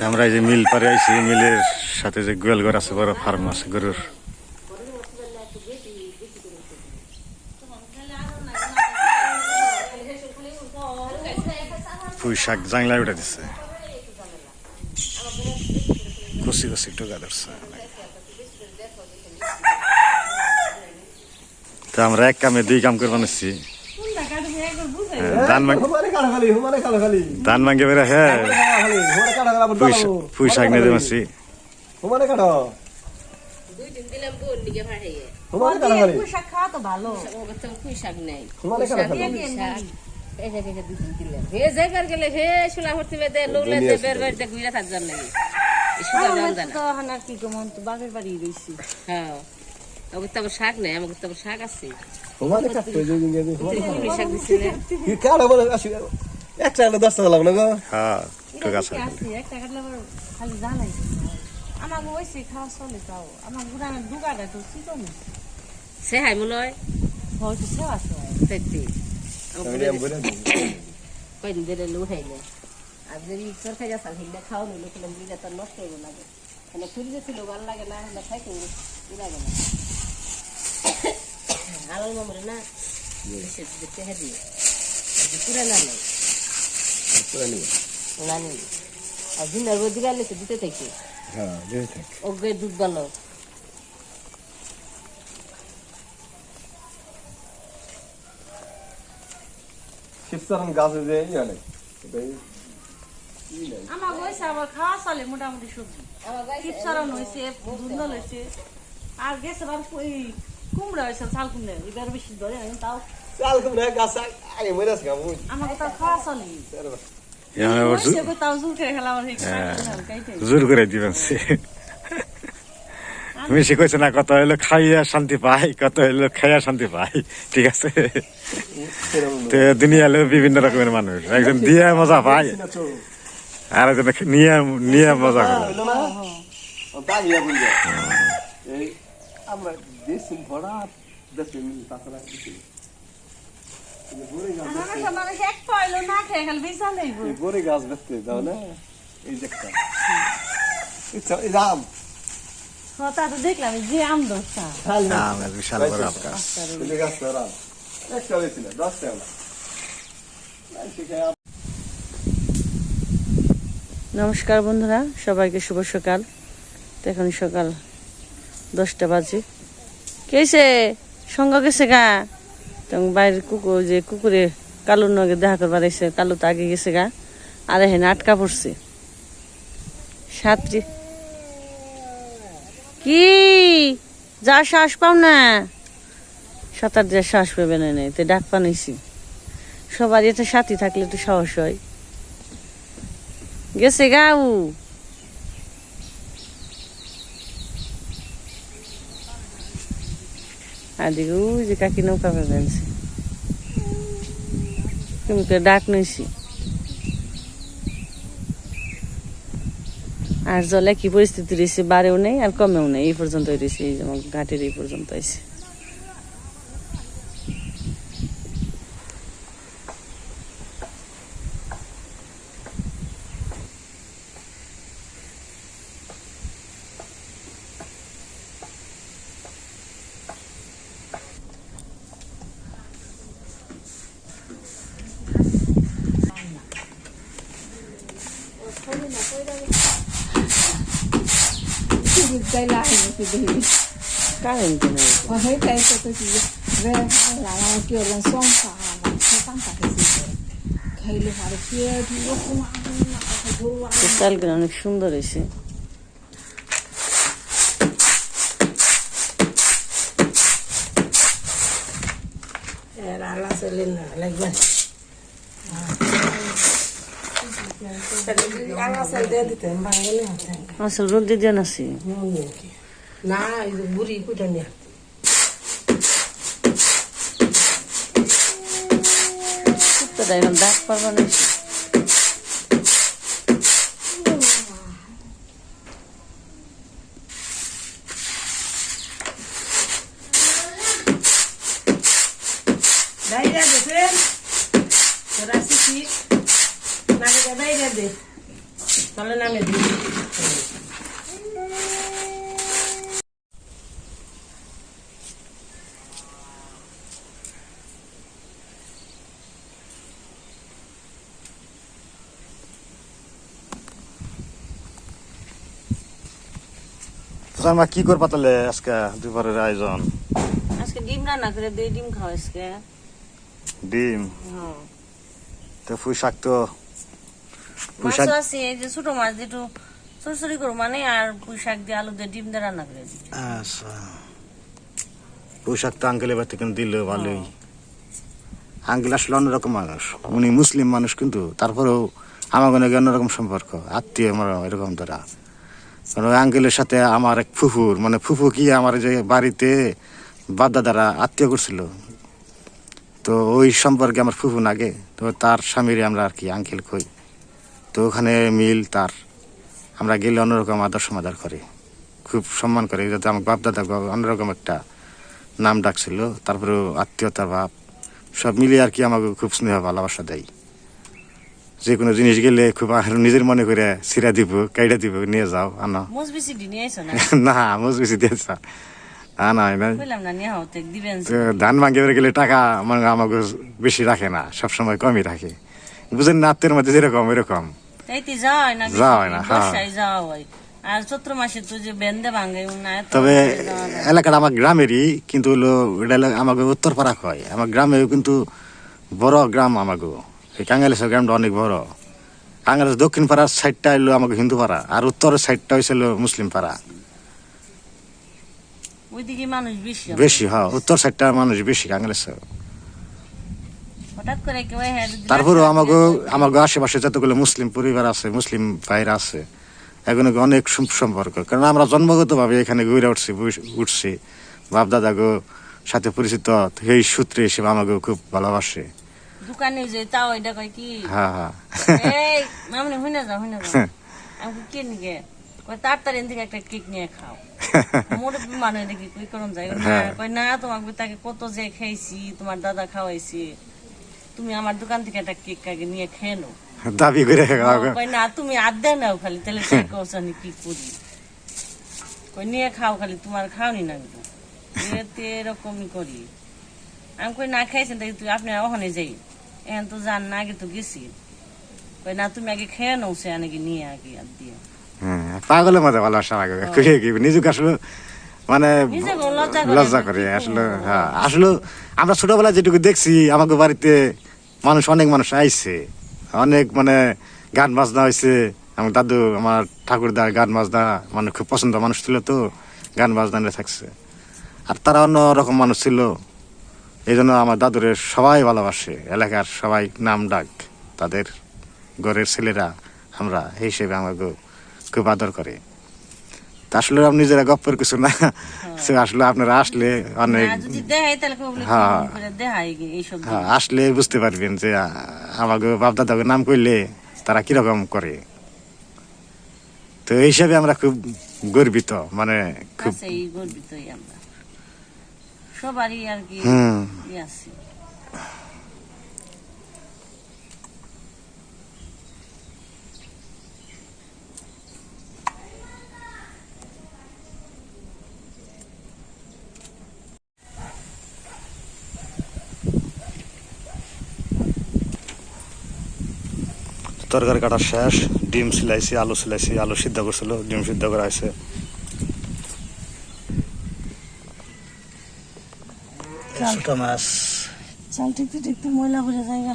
তো আমরা এই যে মিল পারে আইছি মিলের সাথে যে গোয়াল ঘর আছে বড় ফার্ম আছে গরুর। পুঁই শাক জাংলায় উঠে দিচ্ছে কষি কষি একটু গাদরছে তো আমরা এক কামে দুই কাম করে বানাচ্ছি ধান হুমানে কালো খালি ধান ভাঙে বেড়ে হ্যাঁ। পুঁই শাক- নিয়ে হুমানে কাটো শাক নেই পুঁই শাক এই যে দুই দিন দিলাম হে যাইবার গেলে হে শুলা ভর্তি বেদে লোলে দে বের বের দে গুইরা থাকবার লাগে এই শুলা যাওয়া যায় না তো হানা কি কমন তো বাপের বাড়ি রইছি হ্যাঁ আমাকে তো শাক নেই আমাকে শাক আছে একটা দশটা না গো। হ্যাঁ। ঠিক আছে আছে একটা কাটলে খালি জানাই। আমার ওইসে খাওয়া চলে তাও আমার গুড়ানের দুগাটা তো চিকন সে হাই মনে হয়। হয়তো সেবা সেবা সত্যি বলে কয়দিন ধরে লো উঠাইলে আর যদি তরকারি আসাল হিললে খাওয়া নিল কিন্তু বুঝলে তো নষ্ট হইব লাগে মানে ফ্রিজে ছিল ভালো লাগে না হলে খাইতে ই লাগে না। আলাল মামরে না সে দেখতে হ্যাঁ দিয়ে পুরা না নেই পুরা আর দিনের বদি গেলে তো দিতে থেকে। হ্যাঁ দিয়ে থাক। ওকে দুধ ভালো শিবসারন গাছে যে ইয়া নেই আমার ওইসে আবার খাওয়া চলে মোটামুটি সবজি। টিপসারন হয়েছে ধুন্দল হয়েছে। আর গেছে আবার ওই কুমড়া হয়েছে চাল কুমড়া। এবার বেশি ধরে তাও চাল কম না গাছ আগে মরে আছে গামু আমাকে তাও খাওয়া চলে। জোর করে হ্যাঁ। দিবেন সে তুমি শিখেছো না কত হইল খাইয়া শান্তি পাই কত হইল খাইয়া শান্তি পাই ঠিক আছে তো দুনিয়া হলো বিভিন্ন রকমের মানুষ একজন দিয়ে মজা পায় আর একজন নিয়ে নিয়ে মজা করে আমরা দেশি ভরা দেশে তাছাড়া নমস্কার বন্ধুরা সবাইকে শুভ সকাল। এখন সকাল দশটা বাজে। কেছে সঙ্গ গেছে গা? তো বাইরের কুকুর, যে কুকুরে কালুর নগে দেখা করবার এসে, কালু তো আগে গেছে গা। আর এখানে আটকা পড়ছে। সাতটি। কি? যা শ্বাস পাও না। সাঁতার যা শ্বাস পাবে না নেই তো ডাক পানাইছি সবার এটা সাথী থাকলে একটু সাহস হয়। গেছে গাউ আদিকে ওই যে কাকি নৌকা ফেলছে তুমি তো ডাক নইছি। আর জলে কি পরিস্থিতি রয়েছে, বাড়েও নেই আর কমেও নেই, এই পর্যন্ত রয়েছে, এই যেমন ঘাটের এই পর্যন্ত আছে त्याला आहे दिली काय हे त्यायचं तर वेळ लावा केलं सोमसा খাইলে পারে চালগুলো অনেক সুন্দর এসে আর আলা চলে না লাগবে আসল রোদ দিয়ে আছি Na izo কুটা এখন ডাক পারবা না de. চলে নামে দিই কি করবা তাহলে আজকে দুপুরের আয়োজন? আজকে ডিম রান্না করে দিয়ে ডিম খাও আজকে। ডিম? হ্যাঁ। তো পুঁই শাক তো পুঁই শাক মাছও আছে এই যে ছোট মাছ দিয়ে একটু করো মানে আর পুঁই দিয়ে আলু দিয়ে ডিম দিয়ে রান্না করে আচ্ছা। তো আঙ্কেল এবার থেকে দিল ভালোই। আঙ্কেল আসলে অন্যরকম মানুষ। উনি মুসলিম মানুষ কিন্তু তারপরেও আমার অনেক অন্যরকম সম্পর্ক। আত্মীয় আমার এরকম তারা। কারণ আঙ্কেলের সাথে আমার এক ফুফুর মানে ফুফু কি আমার যে বাড়িতে বাপদাদারা আত্মীয় করছিল। তো ওই সম্পর্কে আমার ফুফু নাগে তো তার স্বামীরে আমরা আর কি আঙ্কেল কই। তো ওখানে মিল তার। আমরা গেলে অন্যরকম আদর সমাদার করে। খুব সম্মান করে। যাতে আমার বাপ দাদা অন্যরকম একটা নাম ডাকছিল। তারপরে আত্মীয়তার ভাব। সব মিলিয়ে আর কি আমাকে খুব স্নেহ ভালোবাসা দেয়। যে কোনো জিনিস গেলে খুব নিজের মনে করে সিরা দিব কাইডা দিব নিয়ে যাও আনো। মোজ বেশি না? না মজবেশি দিয়েছ না না ধান ভাঙ্গে গেলে টাকা আমাকে বেশি রাখে না সবসময় কমই রাখে। বুঝেন না আত্মের মধ্যে যেরকম এরকম তবে এলাকাটা আমার গ্রামেরই কিন্তু হলো এটা আমাকে উত্তরপাড়া কয় আমার গ্রামেও কিন্তু বড় গ্রাম আমাকে এই কাঙ্গালেশ্বর গ্রামটা অনেক বড় কাঙ্গালের দক্ষিণ পাড়ার সাইডটা হলো আমাকে হিন্দু পাড়া আর উত্তরের সাইডটা হয়েছিল মুসলিম পাড়া বেশি বেশি হয় উত্তর সাইডটা মানুষ বেশি কাঙ্গালেশ্বর হঠাৎ করে কেউ হ্যাঁ যদি তারপরেও আমাকে আমাকে আশেপাশে যতগুলো মুসলিম পরিবার আছে মুসলিম ভাইরা আছে এগুলো অনেক সম্পর্ক। কারণ আমরা জন্মগত ভাবে এখানে ঘুরে উঠছি উঠছি। বাপ দাদা গো সাথে পরিচিত সেই সূত্রে হিসেবে আমাকে খুব ভালোবাসে। দোকানে যে তাও এটা কয় কি? হ্যাঁ এই মামনি হইনা যাও হইনা যাও। আমি কই, কে নিকে কয় তাড়াতাড়ি এখান থেকে একটা কেক নিয়ে খাও। মোর মানুষ দেখি কই করুন যাই? না। কয় না তোমাকে তাকে কত যে খাইছি তোমার দাদা খাওয়াইছি। তুমি আমার দোকান থেকে একটা কেক আগে নিয়ে খেয়ে নো দাবি করে কই না তুমি আর নাও খালি তাহলে কেক কৌশ আমি কি করি? কই নিয়ে খাও খালি তোমার খাওনি না কিন্তু। এতে এরকমই করি। আমি কই না খাইছেন তাই তুই আপনি ওখানে যাই। এখন তো জান না আগে তো গেছি। কই না তুমি আগে খেয়ে নাও সে নাকি নিয়ে আগে আর দিয়ে। হ্যাঁ, পাগলের মধ্যে ভালোবাসা লাগে নিজেকে আসলে মানে লজ্জা করে। লজ্জা আসলে হ্যাঁ। আসলে আমরা ছোটবেলায় যেটুকু দেখছি আমাকে বাড়িতে মানুষ অনেক মানুষ আইছে। অনেক মানে গান বাজনা হয়েছে আমার দাদু আমার ঠাকুরদা গান বাজনা মানে খুব পছন্দ মানুষ ছিল তো গান বাজনা নিয়ে থাকছে। আর তারা অন্য রকম মানুষ ছিল। এই জন্য আমার দাদুরে সবাই ভালোবাসে। এলাকার সবাই নাম ডাক। তাদের ঘরের ছেলেরা আমরা এই হিসেবে আমাকে খুব আদর করে। তা আসলে আপনি নিজেরা গপ্পের কিছু না। সে আসলে আপনারা আসলে অনেক হ্যাঁ। হ্যাঁ, আসলে বুঝতে পারবেন যে আমাকে বাপ দাদাকে নাম করলে তারা কীরকম করে। তো এই হিসাবে আমরা খুব গর্বিত মানে খুব আমরা। সবারই আর কি তরকারি কাটা শেষ ডিম সিলাইছি আলু সিলাইছি আলু সিদ্ধ করছিল ডিম সিদ্ধ করা হয়েছে। ছোট মাছ। চালটা একটু একটু ময়লা করে জায়গা।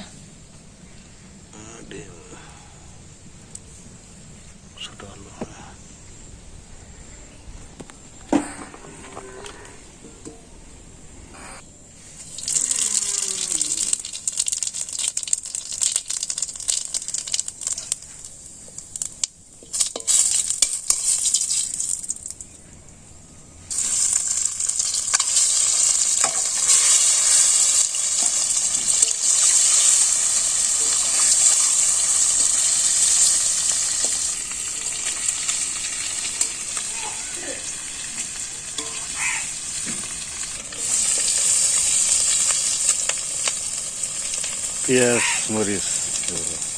Yes, Maurice.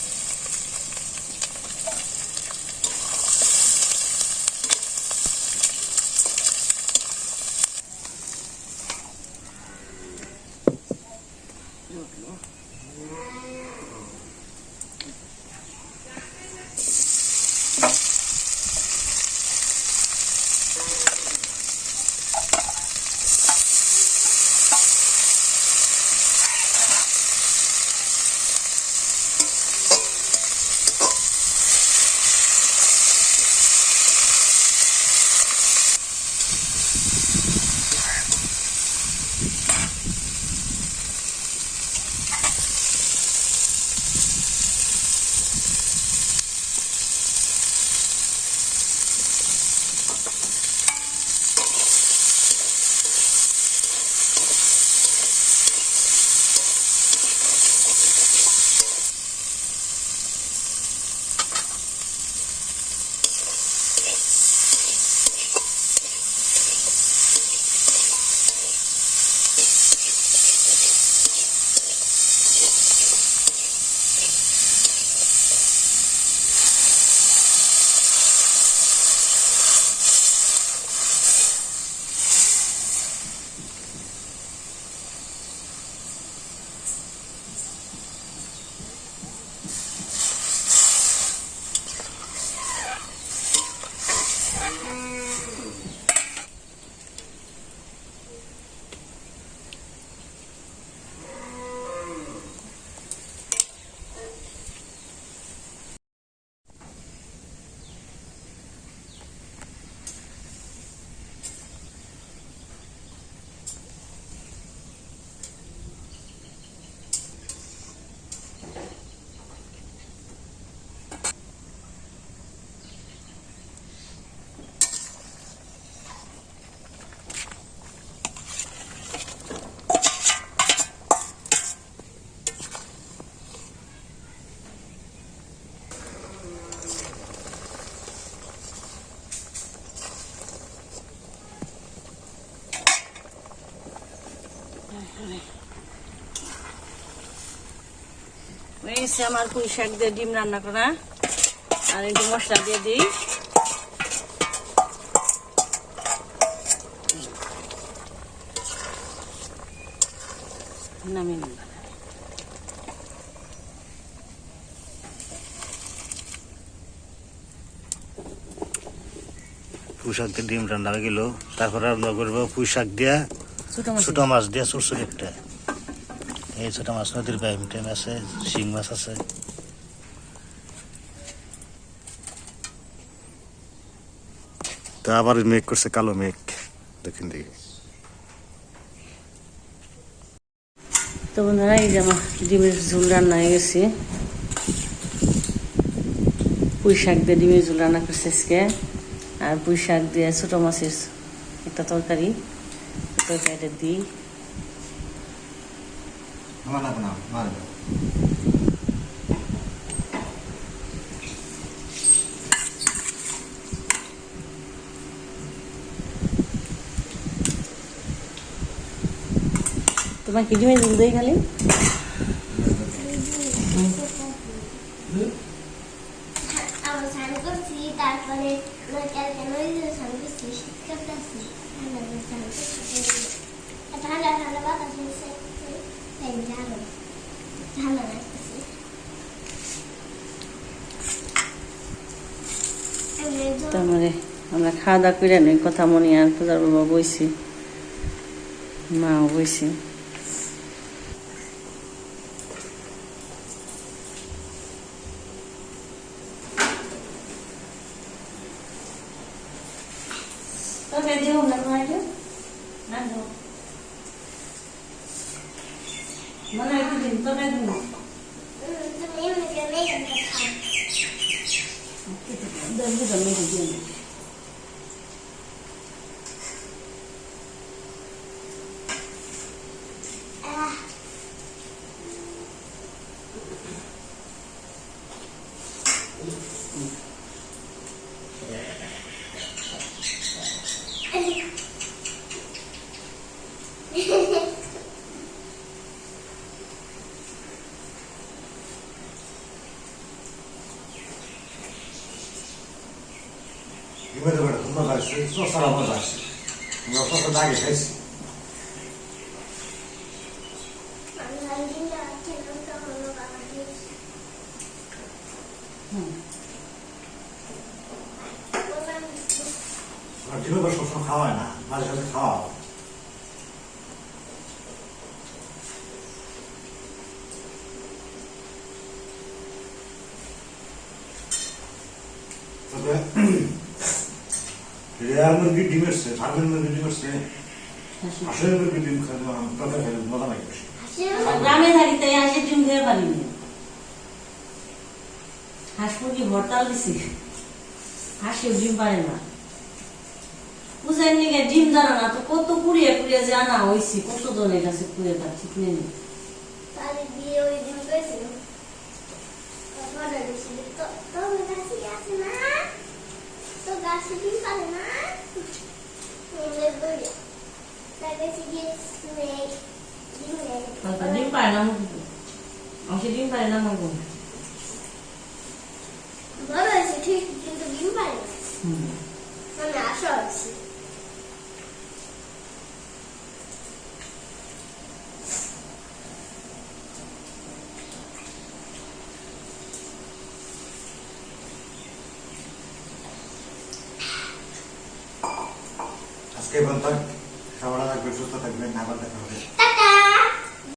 গেছে আমার পুঁই শাক দিয়ে ডিম রান্না করা। আর একটু মশলা দিয়ে দিই। নামিয়ে নিই। পুঁশাক দিয়ে ডিম রান্না হয়ে গেল। তারপরে আমরা করব পুঁশাক দিয়া ছোট মাছ ছোট মাছ দিয়া সরষে একটা। এই ছোট মাছ নদীর বাইম টাইম আছে শিং মাছ আছে। তো আবার মেঘ করছে কালো মেঘ দক্ষিণ দিকে। তো বন্ধুরা এই যে আমার ডিমের ঝোল রান্না হয়ে গেছে। পুঁই শাক দিয়ে ডিমের ঝোল রান্না করছে আজকে। আর পুঁই শাক দিয়ে ছোটো মাছের একটা তরকারি। তরকারিটা দিই। তোমার কি ডিমের ঝোল দেই খালি অবসান করছি তারপরে নয়টার কেন স্নান করছি শীতকাল আসছি ঠান্ডা স্নান করছি ঠান্ডা ঠান্ডা বাতাস হয়েছে ফ্যান ঝালো ঠান্ডা লাগতেছে তারপরে আমরা খাওয়া দাওয়া করে নেই কথা মনে আর পূজার বাবা বইছি। মাও বইছি মানে একটু দিন তরকারি দিন তুমি এমনিতে মেয়ে খাও দুজন মেয়ে দিন আহ ডিমের বেড়া তো মজা আসছে সসারা মজা আসছে আমরা সসাটা আগে খাইছি আমি দিনটা খেলাম তখন বাবা দিয়েছে আর ডিমের বেড়া সবসময় খাওয়া হয় না মাঝে সাঝে খাওয়া হয়। তবে রেয়ার মুরগির ডিম এসছে ফার্মের মুরগির ডিম এসছে হাঁসের মুরগির ডিম খাইলে তরকারি খাইলে মজা লাগে বেশি গ্রামে থাকি তাই হাঁসের ডিম খেয়ে হাঁস মুরগি হরতাল দিছি হাঁসের ডিম পারে না পূজার নিগে ডিম জানা না তো কত কুড়িয়ে কুড়িয়ে যে আনা হয়েছি কত জনের কাছে কুড়িয়ে তার ঠিক নেই ওই দিন করেছিল অর্ডার দিয়েছিল তো তোর কাছে আছে না তো গাছে ডিম পারে না মেয়েদের বলে তার কাছে গিয়ে মেয়ে ডিম নেয়